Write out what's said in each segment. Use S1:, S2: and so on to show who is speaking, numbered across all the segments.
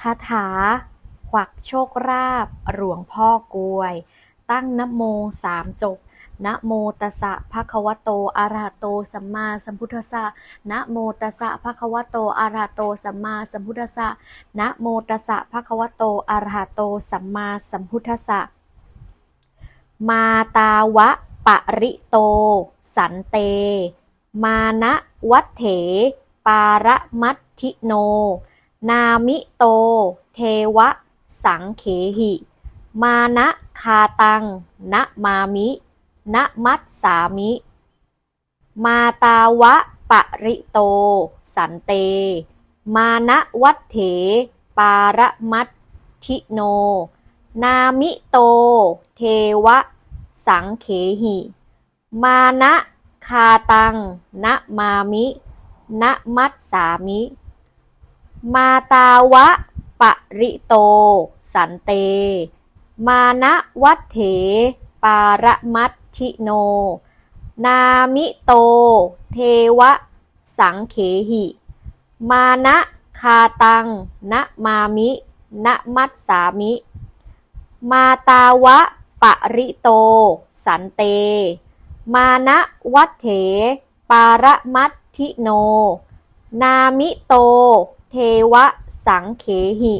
S1: คาถา ขวักโชคราบ หลวงพ่อกลวย ตั้งนโมสามจบนะโมตัสสะภะคะวะโตอะระหะโตสัมมาสัมพุทธัสสะนะโมตัสสะภะคะวะโตอะระหะโตสัมมาสัมพุทธัสสะนะโมตัสสะภะคะวะโตอะระหะโตสัมมาสัมพุทธัสสะ มาตาวะปะริโต สันเต มานะวัฏเถ ปาระมัตทิโน นามิโต เทวะ สังเขหิ มานะคาตัง นะมามิ นะมัตสามิ มาตาวะปะริโต สันเต มานะวัฏเถ ปาระมัตทิโน นามิโต เทวะ สังเขหิ มานะคาตัง นะมามิ นะมัตสามิ มาตาวะปะริโต สันเต มานะวัฏเถ ปารมัตทิโน นามิโต เทวะ สังเขหิ มานะคาตัง นะมามิ นะมัตสามิ มาตาวะปะริโต สันเต มานะวัฏเถ ปารมัตทิโน นามิโต เทวะสังเขหิ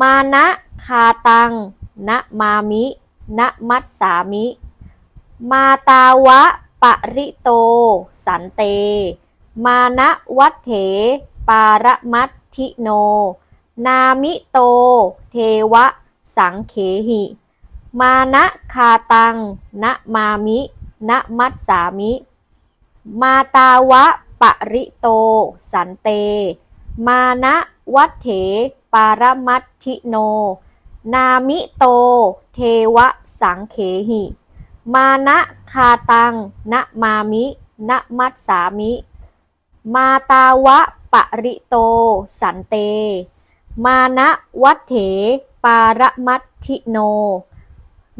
S1: มานะคาตัง นะมามิ นะมัตสามิ มาตาวะปะริโต สันเต มานะวัฏเถ ปาระมัตทิโน นามิโต เทวะสังเขหิ มานะคาตัง นะมามิ นะมัตสามิ มาตาวะปะริโต สันเต มานะวัฏเถ ปารมัตทิโน นามิโต เทวสังเขหิ มานะคาตัง นะมามินะมัตสามิ มาตาวะปะริโต สันเต มานะวัฏเถ ปารมัตทิโน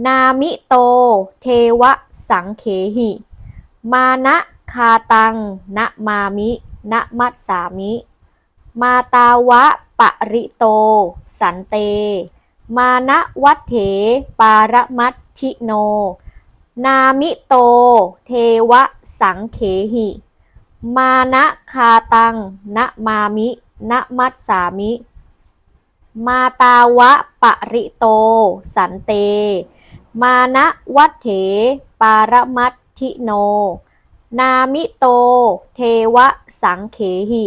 S1: นามิโต เทวสังเขหิ มานะคาตัง นะมามินะมัตสามิ มาตาวะปะริโต สันเต มานะวัฏเถ ปารมัตทิโน นามิโต เทวะสังเขหิ มานะคาตังนะมามินะมัตสามิ มาตาวะปะริโต สันเต มานะวัฏเถ ปารมัตทิโน นามิโต เทวะสังเขหิ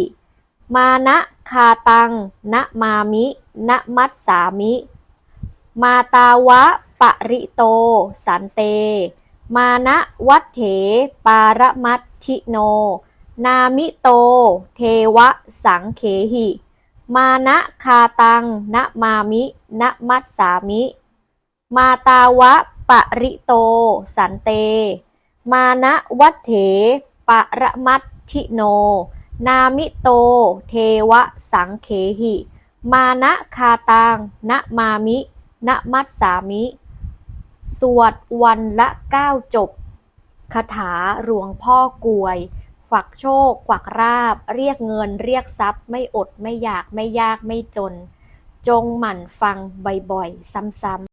S1: มานะคาตัง นะมามิ นะมัตสามิ มาตาวะปะริโต สันเต มานะวัฏเถ ปาระมัตทิโน นามิโต เทวะสังเขหิ มานะคาตัง นะมามิ นะมัตสามิ มาตาวะปะริโต สันเต มานะวัฏเถปะระมัตทิโน นามิโต เทวะสังเขหิ มานะคาตังนะมามินะมัตสามิ สวดวันละเก้าจบคาถาหลวงพ่อกวย ฝักโชคขวักราบ เรียกเงินเรียกทรัพย์ ไม่อดไม่อยากไม่ยากไม่จน จงหมั่นฟังบ่อยๆ ซ้ำๆ